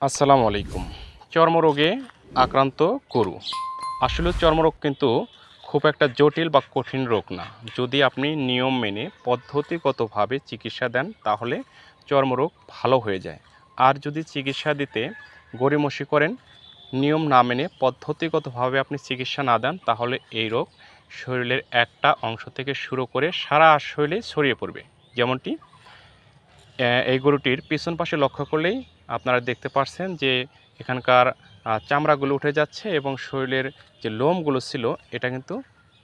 আসসালামু আলাইকুম চর্মরোগে আক্রান্ত গরু। আসলে চর্মরোগ কিন্তু খুব একটা জটিল বা কঠিন রোগ না। যদি আপনি নিয়ম মেনে পদ্ধতিগতভাবে চিকিৎসা দেন, তাহলে চর্মরোগ ভালো হয়ে যায়। আর যদি চিকিৎসা দিতে গড়িমসি করেন, নিয়ম না মেনে পদ্ধতিগতভাবে আপনি চিকিৎসা না দেন, তাহলে এই রোগ শরীরের একটা অংশ থেকে শুরু করে সারা শরীরে ছড়িয়ে পড়বে। যেমনটি এই গরুটির পিছন পাশে লক্ষ্য করলেই আপনারা দেখতে পাচ্ছেন যে এখানকার চামড়াগুলো উঠে যাচ্ছে এবং শরীরের যে লোমগুলো ছিল, এটা কিন্তু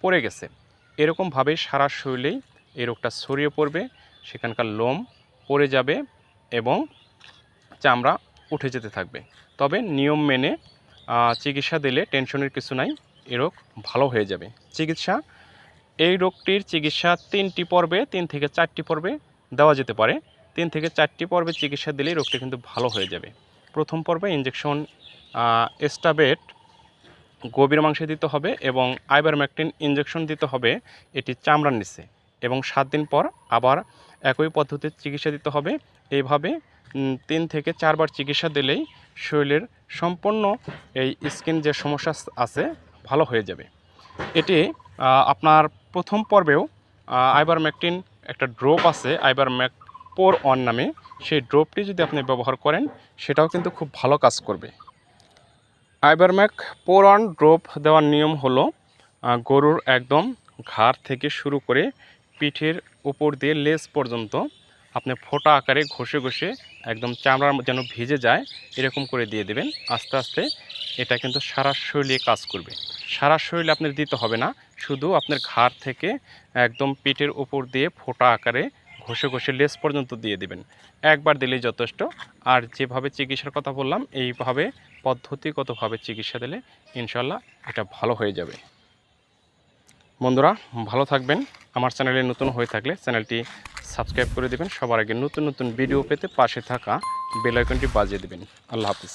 পড়ে গেছে। এরকমভাবে সারা শরীরেই এই রোগটা ছড়িয়ে পড়বে, সেখানকার লোম পড়ে যাবে এবং চামড়া উঠে যেতে থাকবে। তবে নিয়ম মেনে চিকিৎসা দিলে টেনশনের কিছু নাই, এ রোগ ভালো হয়ে যাবে। চিকিৎসা, এই রোগটির চিকিৎসা তিনটি পর্বে, তিন থেকে চারটি পর্বে দেওয়া যেতে পারে। তিন থেকে চারটি পর্বে চিকিৎসা দিলেই রোগটি কিন্তু ভালো হয়ে যাবে। প্রথম পর্বে ইঞ্জেকশন এস্টাবেট গভীর মাংসে দিতে হবে এবং আইবারম্যাকটিন ইঞ্জেকশন দিতে হবে এটি চামড়ার নিচে এবং সাত দিন পর আবার একই পদ্ধতির চিকিৎসা দিতে হবে। এইভাবে তিন থেকে চারবার চিকিৎসা দিলেই শরীরের সম্পূর্ণ এই স্কিন যে সমস্যা আছে ভালো হয়ে যাবে। এটি আপনার প্রথম পর্বেও আইবারম্যাকটিন একটা ড্রপ আছে আইবারম্যাক পোর অন নামে সেই ড্রপটি যদি আপনি ব্যবহার করেন, সেটাও কিন্তু খুব ভালো কাজ করবে। আইবারম্যাক পোর অন ড্রপ দেওয়ার নিয়ম হলো গরুর একদম ঘাড় থেকে শুরু করে পিঠের উপর দিয়ে লেজ পর্যন্ত আপনি ফোঁটা আকারে ঘষে ঘষে একদম চামড়ার যেন ভিজে যায়, এরকম করে দিয়ে দেবেন। আস্তে আস্তে এটা কিন্তু সারা শরীরে কাজ করবে। সারা শরীরে আপনার দিতে হবে না, শুধু আপনার ঘাড় থেকে একদম পিঠের উপর দিয়ে ফোঁটা আকারে ঘষে ঘষে লেস পর্যন্ত দিয়ে দিবেন। একবার দিলেই যথেষ্ট। আর যেভাবে চিকিৎসার কথা বললাম, এইভাবে পদ্ধতিগতভাবে চিকিৎসা দিলে ইনশাল্লাহ এটা ভালো হয়ে যাবে। বন্ধুরা, ভালো থাকবেন। আমার চ্যানেলে নতুন হয়ে থাকলে চ্যানেলটি সাবস্ক্রাইব করে দেবেন। সবার আগে নতুন নতুন ভিডিও পেতে পাশে থাকা বেল আইকনটি বাজিয়ে দেবেন। আল্লাহ হাফিজ।